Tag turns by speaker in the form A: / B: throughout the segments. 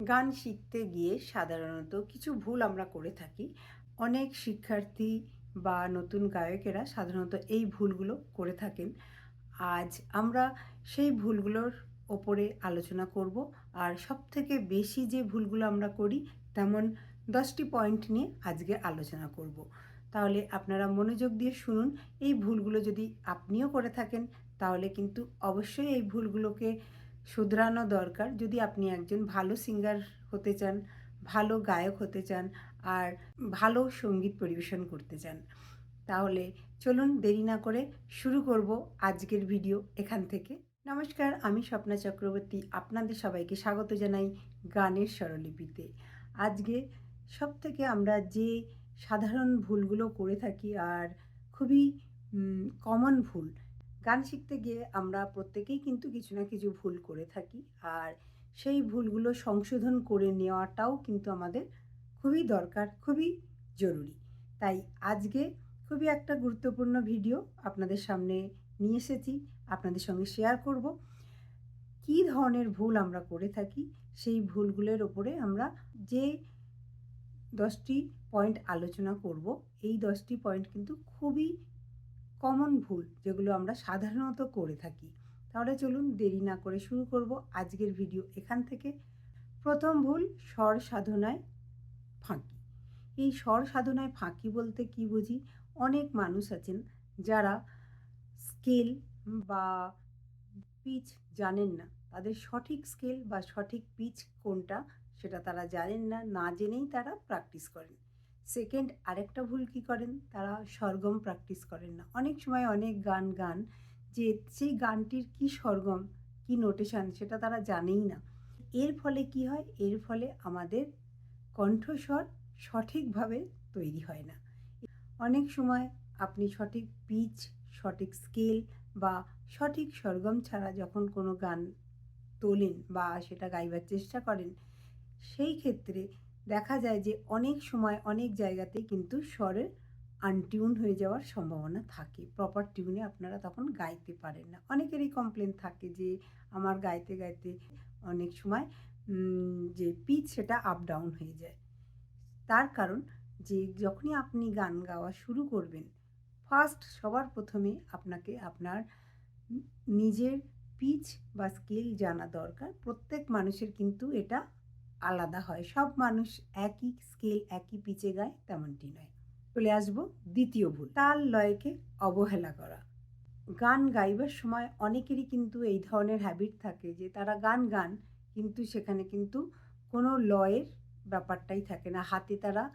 A: গান শিখতে গিয়ে সাধারণত কিছু ভুল আমরা করে থাকি। অনেক শিক্ষার্থী বা নতুন গায়কেরা সাধারণত এই ভুলগুলো করে থাকেন। আজ আমরা সেই ভুলগুলোর ওপরে আলোচনা করব আর সবথেকে বেশি যে ভুলগুলো আমরা করি তেমন দশটি পয়েন্ট নিয়ে আজকে আলোচনা করব। তাহলে আপনারা মনোযোগ দিয়ে শুনুন, এই ভুলগুলো যদি আপনিও করে থাকেন তাহলে কিন্তু অবশ্যই এই ভুলগুলোকে শুধরানো দরকার। যদি আপনি একজন ভালো সিঙ্গার হতে চান, ভালো গায়ক হতে চান আর ভালো সংগীত পরিবেশন করতে চান, তাহলে চলুন দেরি না করে শুরু করব আজকের ভিডিও এখান থেকে। নমস্কার, আমি স্বপ্না চক্রবর্তী। আপনাদের সবাইকে স্বাগত জানাই গানের স্বরলিপিতে। আজকে সব থেকে আমরা যে সাধারণ ভুলগুলো করে থাকি আর খুবই কমন ভুল গান শিখতে গিয়ে আমরা প্রত্যেকেই কিন্তু কিছু না কিছু ভুল করে থাকি। আর সেই ভুলগুলো সংশোধন করে নেওয়াটাও কিন্তু আমাদের খুবই দরকার, খুবই জরুরি। তাই আজকে খুবই একটা গুরুত্বপূর্ণ ভিডিও আপনাদের সামনে নিয়ে এসেছি, আপনাদের সঙ্গে শেয়ার করব। কী ধরনের ভুল আমরা করে থাকি, সেই ভুলগুলোর ওপরে আমরা যে দশটি পয়েন্ট আলোচনা করব, এই দশটি পয়েন্ট কিন্তু খুবই কমন ভুল যেগুলো আমরা সাধারণত করে থাকি। তাহলে চলুন দেরি না করে শুরু করব আজকের ভিডিও এখান থেকে। প্রথম ভুল, স্বর সাধনায় ফাঁকি। এই স্বর সাধনায় ফাঁকি বলতে কি বুঝি? অনেক মানুষ আছেন যারা স্কেল বা পিচ জানেন না। তাদের সঠিক স্কেল বা সঠিক পিচ কোনটা সেটা তারা জানেন না না জেনেই তারা প্র্যাকটিস করেন। সেকেন্ড আরেকটা ভুল কী করেন? তারা সরগম প্র্যাকটিস করেন না। অনেক সময় অনেক গান গান, যে সেই গানটির কি সরগম কি নোটেশন সেটা তারা জানেই না। এর ফলে কি হয়? এর ফলে আমাদের কণ্ঠস্বর সঠিকভাবে তৈরি হয় না। অনেক সময় আপনি সঠিক পিচ সঠিক স্কেল বা সঠিক সরগম ছাড়া যখন কোনো গান তোলেন বা সেটা গাইবার চেষ্টা করেন, সেই ক্ষেত্রে দেখা যায় যে অনেক সময় অনেক জায়গাতে কিন্তু স্বরের আনটিউন হয়ে যাওয়ার সম্ভাবনা থাকে। প্রপার টিউনে আপনারা তখন গাইতে পারেন না। অনেকেরই কমপ্লেন থাকে যে আমার গাইতে গাইতে অনেক সময় যে পিচ সেটা আপ ডাউন হয়ে যায়। তার কারণ যে যখনই আপনি গান গাওয়া শুরু করবেন ফার্স্ট সবার প্রথমে আপনাকে আপনার নিজের পিচ বা স্কেল জানা দরকার। প্রত্যেক মানুষের কিন্তু এটা আলাদা হয়। সব মানুষ একই স্কেল একই পিচে গায়, তেমনটি নয়। চলে আসব দ্বিতীয় ভুল, তাল লয়কে অবহেলা করা। গান গাইবার সময় অনেকেরই কিন্তু এই ধরনের হ্যাবিট থাকে যে, তারা গান গান, কিন্তু সেখানে কিন্তু কোনো লয়ের ব্যাপারটাই থাকে না। হাতে তারা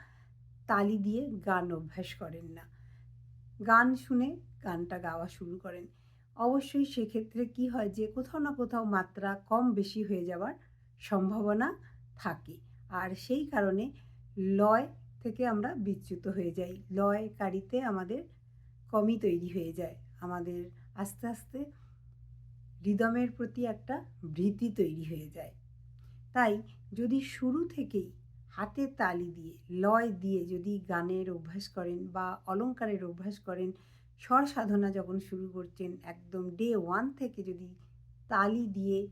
A: তালি দিয়ে গান অভ্যাস করেন না। গান শুনে গানটা গাওয়া শুরু করেন। অবশ্যই সেক্ষেত্রে কি হয় যে, কোথাও না কোথাও মাত্রা কম বেশি হয়ে যাওয়ার সম্ভাবনা থাকে। আর সেই কারণে লয় থেকে আমরা বিচ্যুত হয়ে যাই। লয়কারিতে আমাদের কমই তৈরি হয়ে যায়। আমাদের আস্তে আস্তে রিদমের প্রতি একটা ভীতি তৈরি হয়ে যায়। তাই যদি শুরু থেকেই হাতে তালি দিয়ে, লয় দিয়ে যদি গানের অভ্যাস করেন বা অলঙ্কারের অভ্যাস করেন, স্বর সাধনা যখন শুরু করছেন, একদম ডে ওয়ান থেকে যদি তালি দিয়ে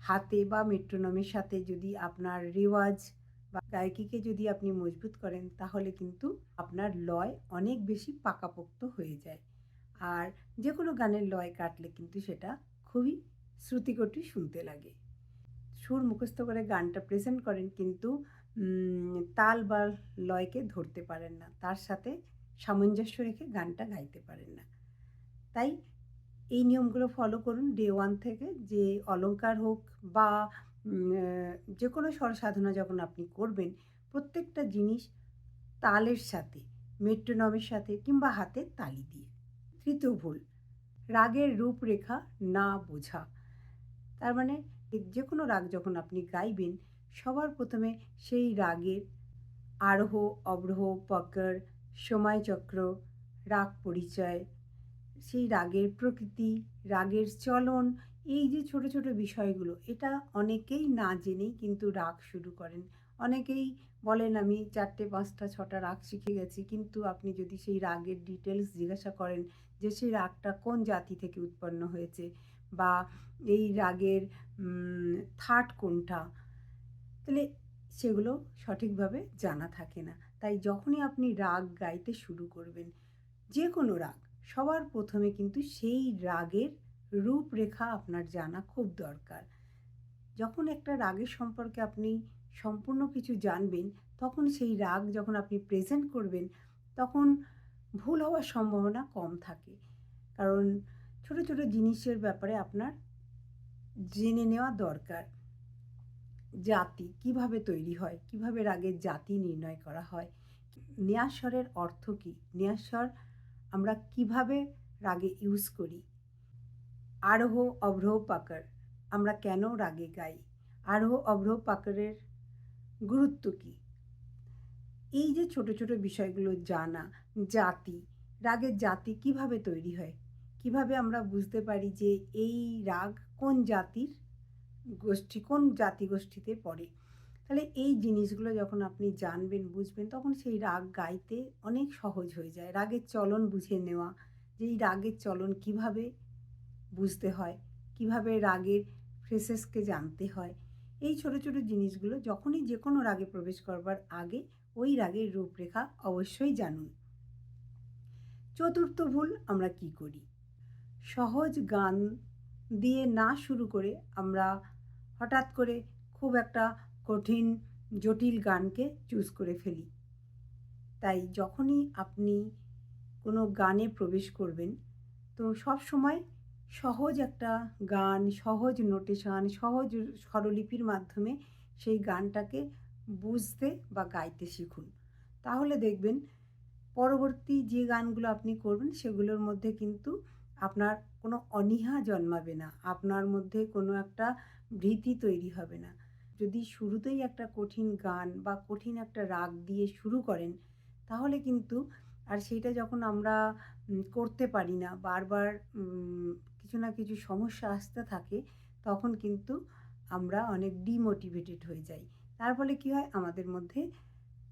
A: হাতে বা মেট্রোনমের সাথে যদি আপনার রেওয়াজ বা গায়কিকে যদি আপনি মজবুত করেন, তাহলে কিন্তু আপনার লয় অনেক বেশি পাকাপোক্ত হয়ে যায়। আর যে কোনো গানের লয় কাটলে কিন্তু সেটা খুবই শ্রুতিকটি শুনতে লাগে। সুর মুখস্থ করে গানটা প্রেজেন্ট করেন কিন্তু তাল বা লয়কে ধরতে পারেন না। তার সাথে সামঞ্জস্য রেখে গানটা গাইতে পারেন না। তাই এই নিয়মগুলো ফলো করুন ডে ওয়ান থেকে, যে অলঙ্কার হোক বা যে কোনো স্বর সাধনা যখন আপনি করবেন, প্রত্যেকটা জিনিস তালের সাথে মেট্রোনমের সাথে কিংবা হাতে তালি দিয়ে। তৃতীয় ভুল, রাগের রূপরেখা না বোঝা। তার মানে যে কোনো রাগ যখন আপনি গাইবেন, সবার প্রথমে সেই রাগের আরোহ, অবরোহ পকর সময়চক্র, রাগ পরিচয় সেই রাগের প্রকৃতি, রাগের চলন, এই যে ছোট ছোট বিষয়গুলো, এটা অনেকেই না জেনেই কিন্তু রাগ শুরু করেন। অনেকেই বলেন, আমি চারটে, পাঁচটা, ছটা রাগ শিখে গেছি। কিন্তু আপনি যদি সেই রাগের ডিটেলস জিজ্ঞাসা করেন যে সেই রাগটা কোন জাতি থেকে উৎপন্ন হয়েছে বা এই রাগের থার্ড কোনটা, তাহলে সেগুলো সঠিকভাবে জানা থাকে না। তাই যখনই আপনি রাগ গাইতে শুরু করবেন যে কোনো রাগ সবার প্রথমে কিন্তু সেই রাগের রূপরেখা আপনার জানা খুব দরকার। যখন একটা রাগের সম্পর্কে আপনি সম্পূর্ণ কিছু জানবেন, তখন সেই রাগ যখন আপনি প্রেজেন্ট করবেন, তখন ভুল হওয়ার সম্ভাবনা কম থাকে। কারণ ছোট ছোট জিনিসের ব্যাপারে আপনার জেনে নেওয়া দরকার। জাতি কীভাবে তৈরি হয়, কীভাবে রাগের জাতি নির্ণয় করা হয় নেয়াস্বরের অর্থ কী? নেয়াস্বর আমরা কীভাবে রাগে ইউজ করি? আরোহ, অভ্রহ পাকার আমরা কেন রাগে গাই? আরোহ, অভ্রহ পাকারের গুরুত্ব কী? এই যে ছোট ছোট বিষয়গুলো জানা, জাতি, রাগের জাতি কীভাবে তৈরি হয়? কীভাবে আমরা বুঝতে পারি যে এই রাগ কোন জাতির গোষ্ঠী, কোন জাতি গোষ্ঠীতে পড়ে? তাহলে এই জিনিসগুলো যখন আপনি জানবেন, বুঝবেন, তখন সেই রাগ গাইতে অনেক সহজ হয়ে যায়। রাগের চলন বুঝে নেওয়া, যে এই রাগের চলন কীভাবে বুঝতে হয়, কীভাবে রাগের ফ্রেসেসকে জানতে হয়, এই ছোট ছোট জিনিসগুলো যখনই যে কোনো রাগে প্রবেশ করবার আগে ওই রাগের রূপরেখা অবশ্যই জানুন। চতুর্থ ভুল আমরা কি করি? সহজ গান দিয়ে না শুরু করে আমরা হঠাৎ করে খুব একটা কঠিন, জটিল গানকে চুজ করে ফেলি। তাই যখনই আপনি কোনো গানে প্রবেশ করবেন, তো সব সময় সহজ একটা গান, সহজ নোটেশন সহজ স্বরলিপির মাধ্যমে সেই গানটাকে বুঝতে বা গাইতে শিখুন। তাহলে দেখবেন পরবর্তী যে গানগুলো আপনি করবেন, সেগুলোর মধ্যে কিন্তু আপনার কোনো অনীহা জন্মাবে না। আপনার মধ্যে কোনো একটা ভীতি তৈরি হবে না। যদি শুরুতেই একটা কঠিন গান বা কঠিন একটা রাগ দিয়ে শুরু করেন, তাহলে কিন্তু আর সেইটা যখন আমরা করতে পারি না, বারবার কিছু না কিছু সমস্যা আসতে থাকে, তখন কিন্তু আমরা অনেক ডিমোটিভেটেড হয়ে যাই। তার ফলে কী হয়? আমাদের মধ্যে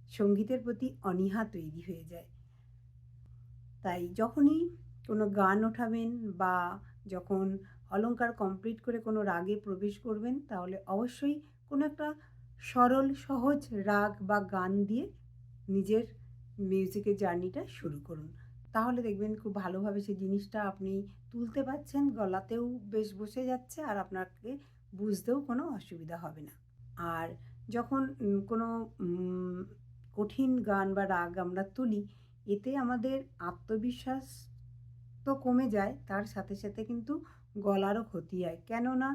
A: সঙ্গীতের প্রতি অনীহা তৈরি হয়ে যায়। তাই যখনই কোনো গান ওঠাবেন বা যখন অলঙ্কার কমপ্লিট করে কোনো রাগে প্রবেশ করবেন, তাহলে অবশ্যই কোনো একটা সরল, সহজ রাগ বা গান দিয়ে নিজের মিউজিকের জার্নিটা শুরু করুন। তাহলে দেখবেন খুব ভালোভাবে সেই জিনিসটা আপনি তুলতে পারছেন, গলাতেও বেশ বসে যাচ্ছে আর আপনাকে বুঝতেও কোনো অসুবিধা হবে না। আর যখন কোনো কঠিন গান বা রাগ আমরা তুলি, এতে আমাদের আত্মবিশ্বাস তো কমে যায়, তার সাথে সাথে কিন্তু গলারও ক্ষতি হয়। কেননা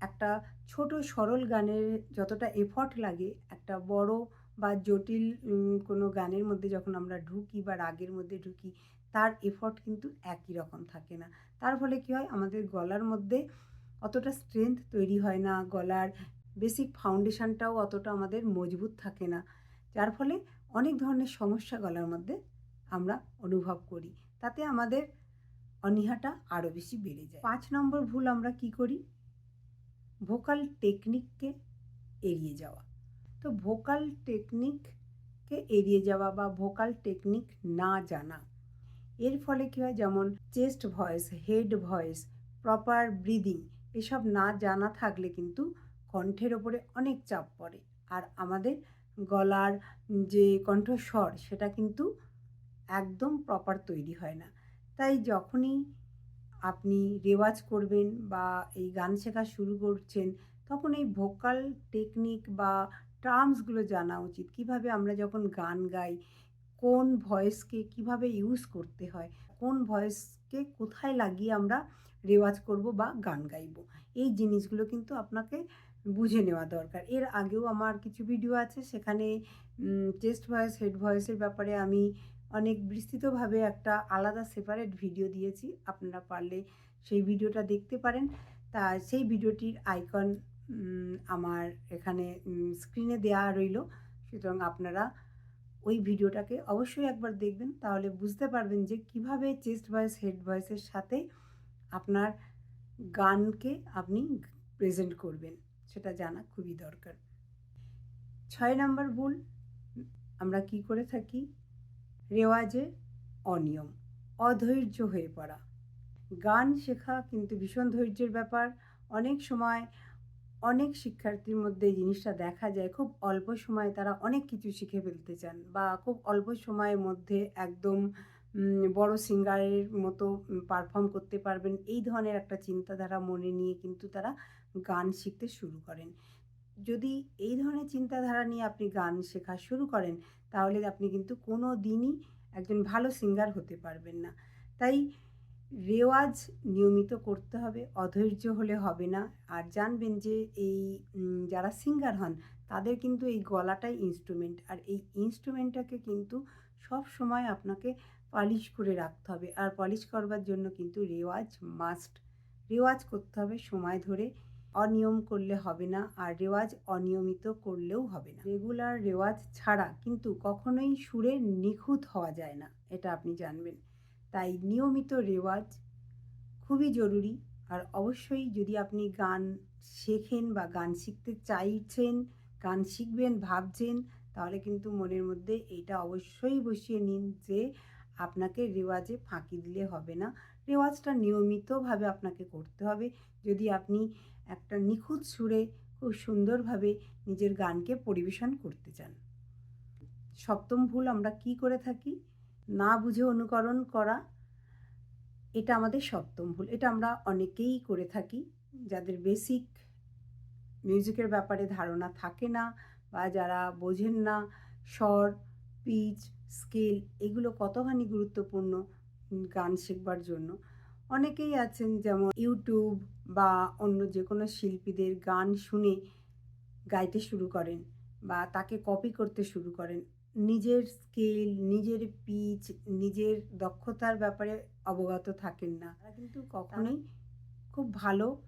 A: একটা ছোট সরল গানের যতটা এফর্ট লাগে, একটা বড় বা জটিল কোনো গানের মধ্যে যখন আমরা ঢুকি বা রাগের মধ্যে ঢুকি, তার এফর্ট কিন্তু একই রকম থাকে না। তার ফলে কী হয়? আমাদের গলার মধ্যে অতটা স্ট্রেংথ তৈরি হয় না, গলার বেসিক ফাউন্ডেশনটাও অতটা আমাদের মজবুত থাকে না। যার ফলে অনেক ধরনের সমস্যা গলার মধ্যে আমরা অনুভব করি। তাতে আমাদের অনীহাটা আরও বেশি বেড়ে যায়। পাঁচ নম্বর ভুল আমরা কি করি? ভোকাল টেকনিককে এড়িয়ে যাওয়া। তো ভোকাল টেকনিককে এড়িয়ে যাওয়া বা ভোকাল টেকনিক না জানা, এর ফলে কী হয়? যেমন chest voice head voice proper breathing এসব না জানা থাকলে কিন্তু কণ্ঠের ওপরে অনেক চাপ পড়ে। আর আমাদের গলার যে কণ্ঠস্বর, সেটা কিন্তু একদম প্রপার তৈরি হয় না। তাই যখনই আপনি রেওয়াজ করবেন বা এই গান শেখা শুরু করছেন, তখন এই ভোকাল টেকনিক বা টার্মসগুলো জানা উচিত। কীভাবে আমরা যখন গান গাই, কোন ভয়েসকে কীভাবে ইউজ করতে হয়, কোন ভয়েসকে কোথায় লাগিয়ে আমরা রেওয়াজ করব বা গান গাইব, এই জিনিসগুলো কিন্তু আপনাকে বুঝে নেওয়া দরকার। এর আগেও আমার কিছু ভিডিও আছে, সেখানে চেস্ট ভয়েস হেড ভয়েসের ব্যাপারে আমি অনেক বিস্তৃতভাবে একটা আলাদা সেপারেট ভিডিও দিয়েছি। আপনারা পারলে সেই ভিডিওটা দেখতে পারেন। তা সেই ভিডিওটির আইকন আমার এখানে স্ক্রিনে দেওয়া রইল। সুতরাং আপনারা ওই ভিডিওটাকে অবশ্যই একবার দেখবেন। তাহলে বুঝতে পারবেন যে কীভাবে চেস্ট ভয়েস হেড ভয়েসের সাথে আপনার গানকে আপনি প্রেজেন্ট করবেন। সেটা জানা খুবই দরকার। ছয় নম্বর ভুল আমরা কি করে থাকি? রেওয়াজে অনিয়ম, অধৈর্য হয়ে পড়া। গান শেখা কিন্তু ভীষণ ধৈর্যের ব্যাপার। অনেক সময় অনেক শিক্ষার্থীর মধ্যে এই জিনিসটা দেখা যায়, খুব অল্প সময়ে তারা অনেক কিছু শিখে ফেলতে চান বা খুব অল্প সময়ের মধ্যে একদম বড় সিঙ্গারের মতো পারফর্ম করতে পারবেন। এই ধরনের একটা চিন্তাধারা মনে নিয়ে কিন্তু তারা গান শিখতে শুরু করেন। যদি এই ধরনের চিন্তাধারা নিয়ে আপনি গান শেখা শুরু করেন, তাহলে আপনি কিন্তু কোনো দিনই একজন ভালো সিঙ্গার হতে পারবেন না। তাই রেওয়াজ নিয়মিত করতে হবে, অধৈর্য হলে হবে না। আর জানবেন যে এই যারা সিঙ্গার হন, তাদের কিন্তু এই গলাটাই ইনস্ট্রুমেন্ট আর এই ইনস্ট্রুমেন্টটাকে কিন্তু সব সময় আপনাকে পালিশ করে রাখতে হবে। আর পলিশ করবার জন্য কিন্তু রেওয়াজ মাস্ট রেওয়াজ করতে হবে সময় ধরে। অনিয়ম করলে হবে না আর রেওয়াজ অনিয়মিত করলেও হবে না। রেগুলার রেওয়াজ ছাড়া কিন্তু কখনোই সুরে নিখুঁত হওয়া যায় না, এটা আপনি জানবেন। তাই নিয়মিত রেওয়াজ খুবই জরুরি আর অবশ্যই যদি আপনি গান শেখেন বা গান শিখতে চাইছেন, গান শিখবেন, ভাবছেন, তাহলে কিন্তু মনের মধ্যে এইটা অবশ্যই বসিয়ে নিন যে আপনাকে রেওয়াজে ফাঁকি দিলে হবে না। রেওয়াজটা নিয়মিতভাবে আপনাকে করতে হবে। যদি আপনি একটা নিখুঁত সুরে খুব সুন্দরভাবে নিজের গানকে পরিবেশন করতে চান। সপ্তম ভুল আমরা কি করে থাকি? না বুঝে অনুকরণ করা। এটা আমাদের সপ্তম ভুল। এটা আমরা অনেকেই করে থাকি। যাদের বেসিক মিউজিকের ব্যাপারে ধারণা থাকে না বা যারা বোঝেন না, স্বর পিচ স্কেল এগুলো কতখানি গুরুত্বপূর্ণ গান শিখবার জন্য। অনেকেই আছেন যেমন ইউটিউব বা অন্য যে কোনো শিল্পীদের গান শুনে গাইতে শুরু করেন বা তাকে কপি করতে শুরু করেন। নিজের স্কেল নিজের পিচ নিজের দক্ষতার ব্যাপারে অবগত থাকেন না। তারা কিন্তু কখনোই খুব ভালো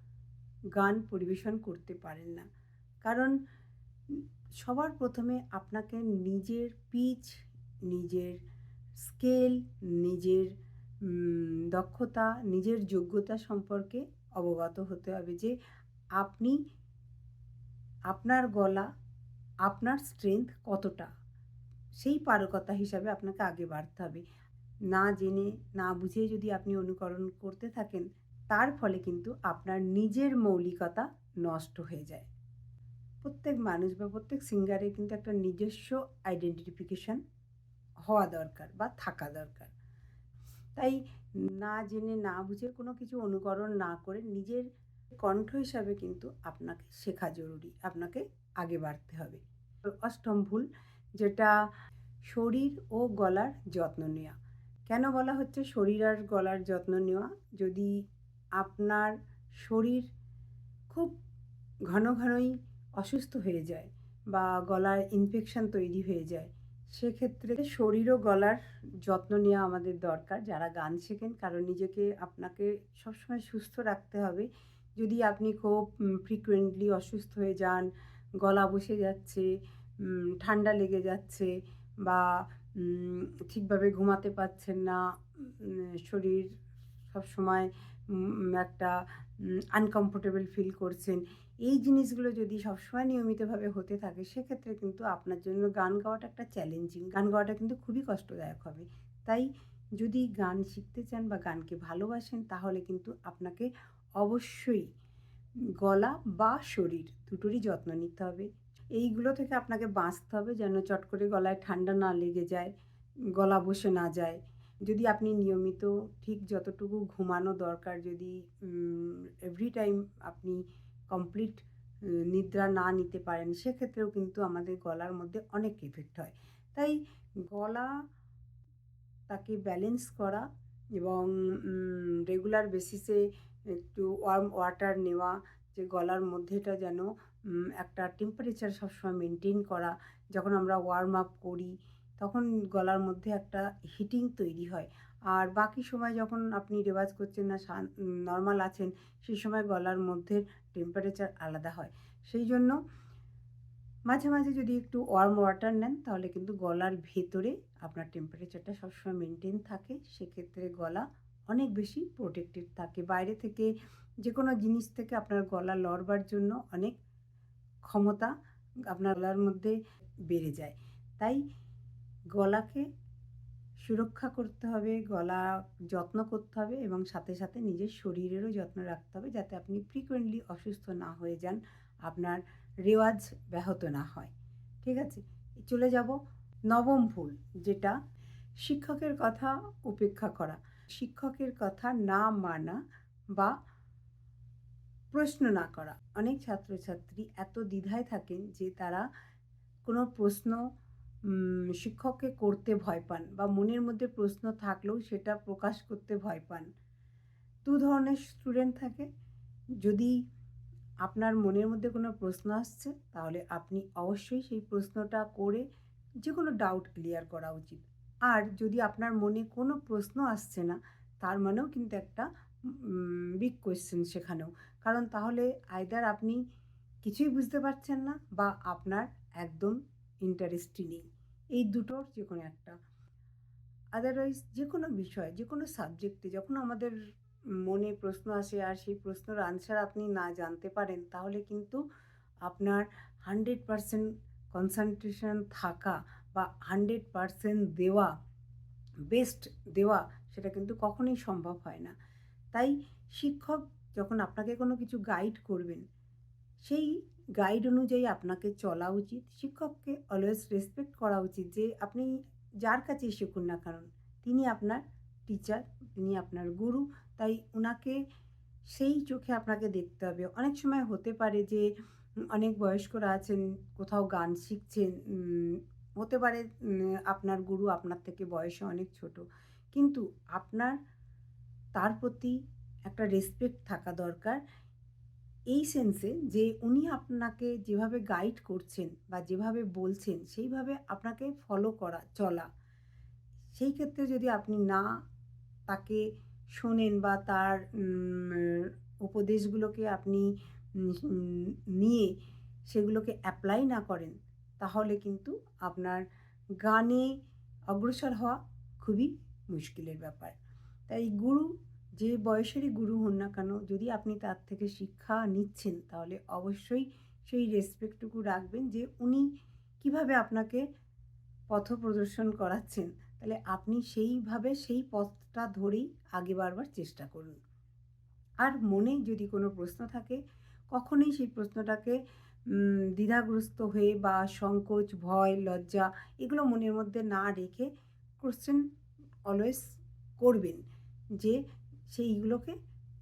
A: গান পরিবেশন করতে পারেন না। কারণ সবার প্রথমে আপনাকে নিজের পিচ নিজের স্কেল নিজের দক্ষতা, নিজের যোগ্যতা সম্পর্কে অবগত হতে হবে যে আপনি, আপনার গলা, আপনার স্ট্রেংথ কতটা? সেই পারকতা হিসাবে আপনাকে আগে বাড়তে হবে। না জেনে, না বুঝে যদি আপনি অনুকরণ করতে থাকেন, তার ফলে কিন্তু আপনার নিজের মৌলিকতা নষ্ট হয়ে যায়। প্রত্যেক মানুষ বা প্রত্যেক সিঙ্গারের কিন্তু একটা নিজস্ব আইডেন্টিফিকেশন হওয়া দরকার বা থাকা দরকার। তাই না জেনে, না বুঝে কোনো কিছু অনুকরণ না করে নিজের কণ্ঠ হিসাবে কিন্তু আপনাকে শেখা জরুরি, আপনাকে আগে বাড়তে হবে। অষ্টম ভুল, যেটা শরীর ও গলার যত্ন নেওয়া। কেন বলা হচ্ছে শরীর আর গলার যত্ন নেওয়া? যদি আপনার শরীর খুব ঘন ঘনই অসুস্থ হয়ে যায় বা গলার ইনফেকশন তৈরি হয়ে যায় সেক্ষেত্রে শরীর ও গলার যত্ন নেওয়া আমাদের দরকার। যারা গান শেখেন, কারণ নিজেকে, আপনাকে সবসময় সুস্থ রাখতে হবে। যদি আপনি খুব ফ্রিকুয়েন্টলি অসুস্থ হয়ে যান, গলা বসে যাচ্ছে ঠান্ডা লেগে যাচ্ছে বা ঠিকভাবে ঘুমাতে পারছেন না শরীর সবসময় একটা আনকমফোর্টেবল ফিল করছেন এই জিনিসগুলো যদি সবসময় নিয়মিতভাবে হতে থাকে, সেক্ষেত্রে কিন্তু আপনার জন্য গান গাওয়াটা একটা চ্যালেঞ্জিং গান গাওয়াটা কিন্তু খুবই কষ্টদায়ক হবে। তাই যদি গান শিখতে চান বা গানকে ভালোবাসেন, তাহলে কিন্তু আপনাকে অবশ্যই গলা বা শরীর দুটোরই যত্ন নিতে হবে। এইগুলো থেকে আপনাকে বাঁচতে হবে যেন চট করে গলায় ঠান্ডা না লেগে যায়, গলা বসে না যায়। যদি আপনি নিয়মিত ঠিক যতটুকু ঘুমানো দরকার, যদি এভরি টাইম আপনি কমপ্লিট নিদ্রা না নিতে পারেন, সেক্ষেত্রেও কিন্তু আমাদের গলার মধ্যে অনেক ইফেক্ট হয়। তাই গলা তাকে ব্যালেন্স করা এবং রেগুলার বেসিসে একটু ওয়ার্ম ওয়াটার নেওয়া, যে গলার মধ্যেটা যেন একটা টেম্পারেচার সবসময় মেনটেন করা, যখন আমরা ওয়ার্ম আপ করি, তখন গলার মধ্যে একটা হিটিং তৈরি হয়। আর বাকি সময় যখন আপনি রেওয়াজ করছেন না নর্মাল আছেন, সেই সময় গলার মধ্যে টেম্পারেচার আলাদা হয়। সেই জন্য মাঝে মাঝে যদি একটু ওয়ার্ম ওয়াটার নেন, তাহলে কিন্তু গলার ভেতরে আপনার টেম্পারেচারটা সবসময় মেনটেন থাকে। সেক্ষেত্রে গলা অনেক বেশি প্রোটেক্টেড থাকে। বাইরে থেকে যে কোনো জিনিস থেকে আপনার গলা লড়বার জন্য অনেক ক্ষমতা আপনার গলার মধ্যে বেড়ে যায়। তাই গলাকে সুরক্ষা করতে হবে, গলা যত্ন করতে হবে এবং সাথে সাথে নিজের শরীরেরও যত্ন রাখতে হবে যাতে আপনি ফ্রিকুয়েন্টলি অসুস্থ না হয়ে যান, আপনার রেওয়াজ ব্যাহত না হয়। ঠিক আছে? চলে যাব নবম ভুল, যেটা শিক্ষকের কথা উপেক্ষা করা। শিক্ষকের কথা না মানা বা প্রশ্ন না করা। অনেক ছাত্রছাত্রী এত দ্বিধায় থাকেন যে তারা কোনো প্রশ্ন শিক্ষককে করতে ভয় পান বা মনের মধ্যে প্রশ্ন থাকলেও সেটা প্রকাশ করতে ভয় পান। দু ধরনের স্টুডেন্ট থাকে। যদি আপনার মনের মধ্যে কোনো প্রশ্ন আসছে, তাহলে আপনি অবশ্যই সেই প্রশ্নটা করে যে কোনো ডাউট ক্লিয়ার করা উচিত। আর যদি আপনার মনে কোনো প্রশ্ন আসছে না, তার মানেও কিন্তু একটা বিগ কোয়েশ্চেন সেখানেও কারণ তাহলে আইদার আপনি কিছুই বুঝতে পারছেন না বা আপনার একদম ইন্টারেস্টই নেই। এই দুটোর যে কোনো একটা। আদারওয়াইজ যে কোনো বিষয় যে কোনো সাবজেক্টে যখন আমাদের মনে প্রশ্ন আসে আর সেই প্রশ্নের আনসার আপনি না জানতে পারেন, তাহলে কিন্তু আপনার হান্ড্রেড পারসেন্ট কনসেন্ট্রেশন থাকা বা হান্ড্রেড পারসেন্ট দেওয়া বেস্ট দেওয়া সেটা কিন্তু কখনোই সম্ভব হয় না। তাই শিক্ষক যখন আপনাকে কোনো কিছু গাইড করবেন, সেই গাইড অনুযায়ী আপনাকে চলা উচিত। শিক্ষককে অলওয়েজ রেসপেক্ট করা উচিত যে আপনি যার কাছেই শিখুন না কারণ তিনি আপনার টিচার তিনি আপনার গুরু, তাই ওনাকে সেই চোখে আপনাকে দেখতে হবে। অনেক সময় হতে পারে যে অনেক বয়স্করা আছেন, কোথাও গান শিখছেন হতে পারে আপনার গুরু আপনার থেকে বয়সে অনেক ছোট। কিন্তু আপনার, তার প্রতি একটা রেসপেক্ট থাকা দরকার। এই সেন্সে যে উনি আপনাকে যেভাবে গাইড করছেন বা যেভাবে বলছেন, সেইভাবে আপনাকে ফলো করা, চলা, সেই ক্ষেত্রে যদি আপনি না তাকে শোনেন বা তার উপদেশগুলোকে আপনি নিয়ে সেগুলোকে অ্যাপ্লাই না করেন, তাহলে কিন্তু আপনার গানে অগ্রসর হওয়া খুবই মুশকিলের ব্যাপার। তাই গুরু যে বয়সেরই গুরু হন না কেন, যদি আপনি তার থেকে শিক্ষা নিচ্ছেন, তাহলে অবশ্যই সেই রেসপেক্টটুকু রাখবেন যে উনি কীভাবে আপনাকে পথ প্রদর্শন করাচ্ছেন। তাহলে আপনি সেইভাবে সেই পথটা ধরেই আগে বারবার চেষ্টা করুন। আর মনে যদি কোনো প্রশ্ন থাকে, কখনোই সেই প্রশ্নটাকে দ্বিধাগ্রস্ত হয়ে বা সংকোচ, ভয়, লজ্জা এগুলো মনের মধ্যে না রেখে কোশ্চেন অলওয়েজ করবেন যে সেইগুলোকে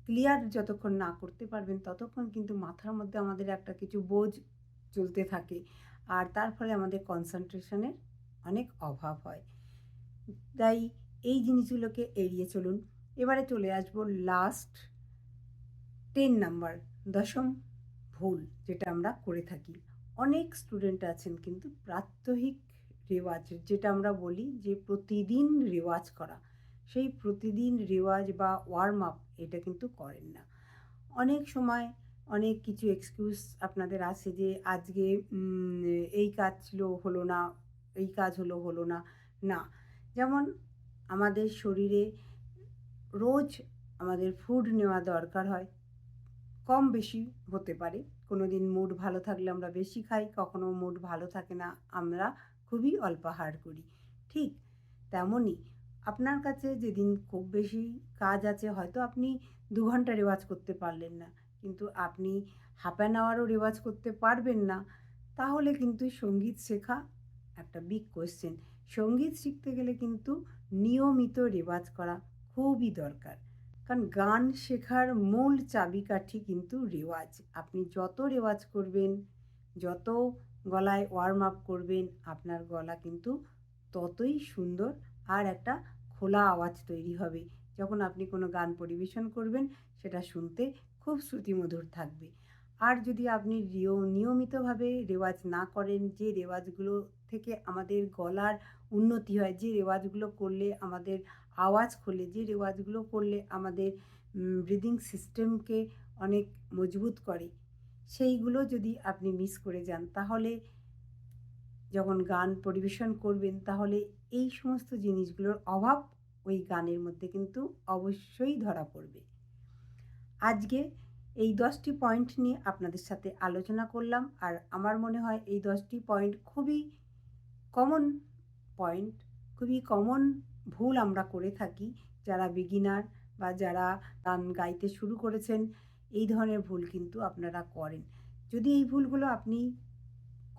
A: ক্লিয়ার যতক্ষণ না করতে পারবেন ততক্ষণ কিন্তু মাথার মধ্যে আমাদের একটা কিছু বোঝ চলতে থাকে। আর তার ফলে আমাদের কনসেন্ট্রেশনের অনেক অভাব হয়। তাই এই জিনিসগুলোকে এড়িয়ে চলুন। এবারে চলে আসব লাস্ট টেন নাম্বার দশম ভুল যেটা আমরা করে থাকি। অনেক স্টুডেন্ট আছেন কিন্তু প্রাত্যহিক রেওয়াজ, যেটা আমরা বলি যে প্রতিদিন রেওয়াজ করা। সেই প্রতিদিন রেওয়াজ বা ওয়ার্ম আপ এটা কিন্তু করেন না। অনেক সময় অনেক কিছু এক্সকিউজ আপনাদের আছে যে, আজকে এই কাজ ছিল, হলো না, এই কাজ হলো হলো না না। যেমন আমাদের শরীরে রোজ আমাদের ফুড নেওয়া দরকার হয়, কম বেশি হতে পারে। কোনো দিন মুড ভালো থাকলে আমরা বেশি খাই, কখনো মুড ভালো থাকে না, আমরা খুবই অল্পাহার করি। ঠিক তেমনই আপনার কাছে যেদিন খুব বেশি কাজ আছে, হয়তো আপনি দু ঘণ্টা রেওয়াজ করতে পারলেন না। কিন্তু আপনি হাফ অ্যান আওয়ারও রেওয়াজ করতে পারবেন না। তাহলে কিন্তু সংগীত শেখা একটা বিগ কোয়েশ্চেন সংগীত শিখতে গেলে কিন্তু নিয়মিত রেওয়াজ করা খুবই দরকার। কারণ গান শেখার মূল চাবিকাঠি কিন্তু রেওয়াজ। আপনি যত রেওয়াজ করবেন, যত গলায় ওয়ার্ম আপ করবেন, আপনার গলা কিন্তু ততই সুন্দর আর একটা খোলা আওয়াজ তৈরি হবে। যখন আপনি কোনো গান পরিবেশন করবেন, সেটা শুনতে খুব শ্রুতিমধুর থাকবে। আর যদি আপনি নিয়মিতভাবে রেওয়াজ না করেন, যে রেওয়াজগুলো থেকে আমাদের গলার উন্নতি হয়, যে রেওয়াজগুলো করলে আমাদের আওয়াজ খোলে, যে রেওয়াজগুলো করলে আমাদের ব্রিদিং সিস্টেমকে অনেক মজবুত করে, সেইগুলো যদি আপনি মিস করে যান, তাহলে যখন গান পরিবেশন করবেন, তাহলে এই সমস্ত জিনিসগুলোর অভাব ওই গানের মধ্যে কিন্তু অবশ্যই ধরা পড়বে। আজকে এই দশটি পয়েন্ট নিয়ে আপনাদের সাথে আলোচনা করলাম, আর আমার মনে হয় এই দশটি পয়েন্ট খুবই কমন পয়েন্ট খুবই কমন ভুল আমরা করে থাকি। যারা বিগিনার বা যারা গান গাইতে শুরু করেছেন, এই ধরনের ভুল কিন্তু আপনারা করেন। যদি এই ভুলগুলো আপনি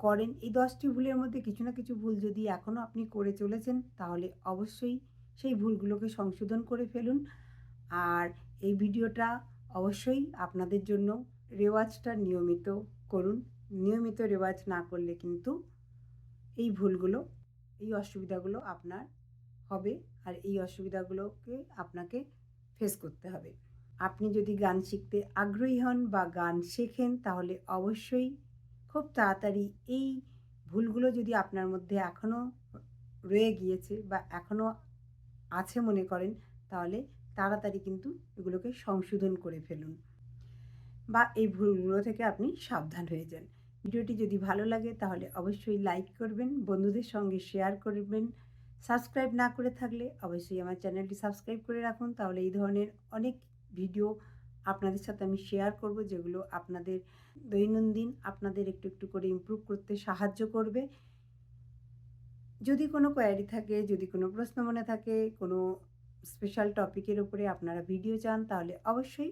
A: করেন। এই দশটি ভুলের মধ্যে কিছু না কিছু ভুল যদি এখনও আপনি করে চলেছেন, তাহলে অবশ্যই সেই ভুলগুলোকে সংশোধন করে ফেলুন। আর এই ভিডিওটা অবশ্যই আপনাদের জন্য রেওয়াজটা নিয়মিত করুন। নিয়মিত রেওয়াজ না করলে কিন্তু এই ভুলগুলো, এই অসুবিধাগুলো আপনার হবে আর এই অসুবিধাগুলোকে আপনাকে ফেস করতে হবে। আপনি যদি গান শিখতে আগ্রহী হন বা গান শেখেন, তাহলে অবশ্যই খুব তাড়াতাড়ি এই ভুলগুলো যদি আপনার মধ্যে এখনও রয়ে গিয়েছে বা এখনও আছে মনে করেন, তাহলে তাড়াতাড়ি কিন্তু এগুলোকে সংশোধন করে ফেলুন বা এই ভুলগুলো থেকে আপনি সাবধান হয়ে যান। ভিডিওটি যদি ভালো লাগে, তাহলে অবশ্যই লাইক করবেন, বন্ধুদের সঙ্গে শেয়ার করবেন। সাবস্ক্রাইব না করে থাকলে অবশ্যই আমার চ্যানেলটি সাবস্ক্রাইব করে রাখুন, তাহলে এই ধরনের অনেক ভিডিও আপনাদের সাথে আমি শেয়ার করব যেগুলো আপনাদের দৈনন্দিন আপনাদের একটু একটু করে ইমপ্রুভ করতে সাহায্য করবে। যদি কোনো কোয়ারি থাকে যদি কোনো প্রশ্ন মনে থাকে কোনো স্পেশাল টপিকের উপরে আপনারা ভিডিও চান তাহলে অবশ্যই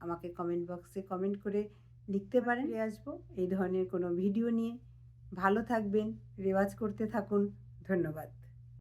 A: আমাকে কমেন্ট বক্সে কমেন্ট করে লিখতে পারেন। ফিরে আসব। এই ধরনের কোনো ভিডিও নিয়ে। ভালো থাকবেন রেওয়াজ করতে থাকুন। ধন্যবাদ।